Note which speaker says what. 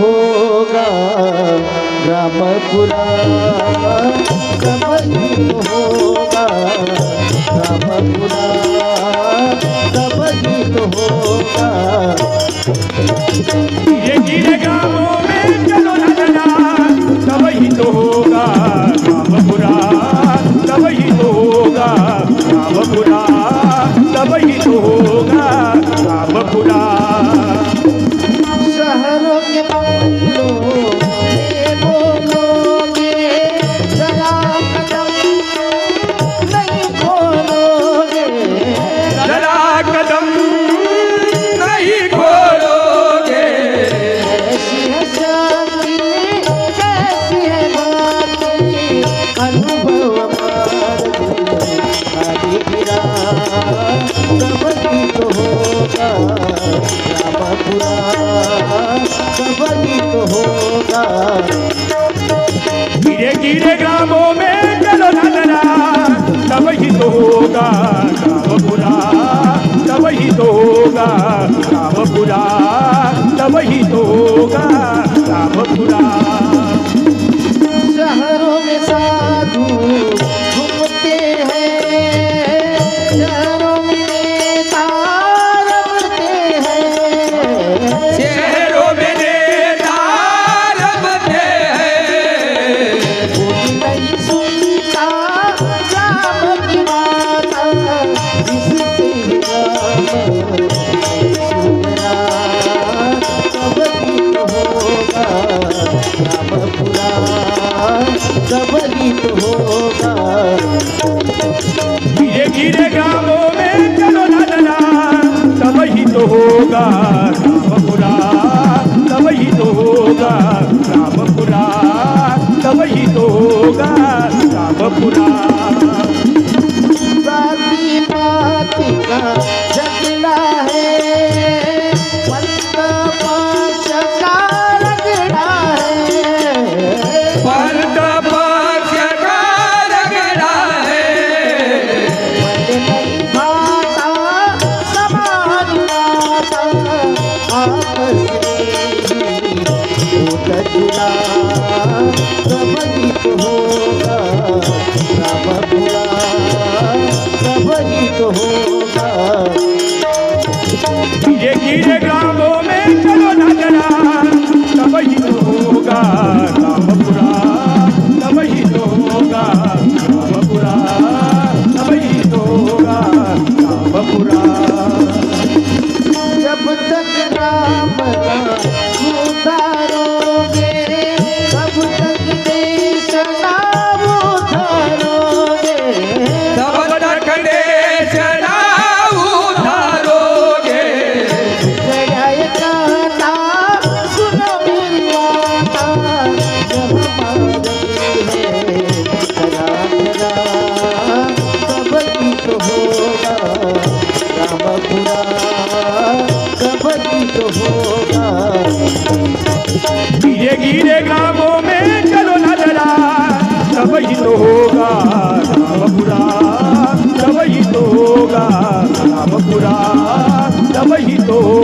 Speaker 1: होगा ग्राम पूरा सबही होगा ग्राम पूरा होगा
Speaker 2: ये गिरेगा होगा ग्राम बुरा तो होगा। धीरे धीरे ग्रामों में
Speaker 1: कबलित
Speaker 2: धीरे धीरे गांवों में चलो लाला तब ही तो होगा रामपुरा तब ही तो होगा रामपुरा तब ही तो होगा
Speaker 1: रामपुरा।
Speaker 2: तुला Oh.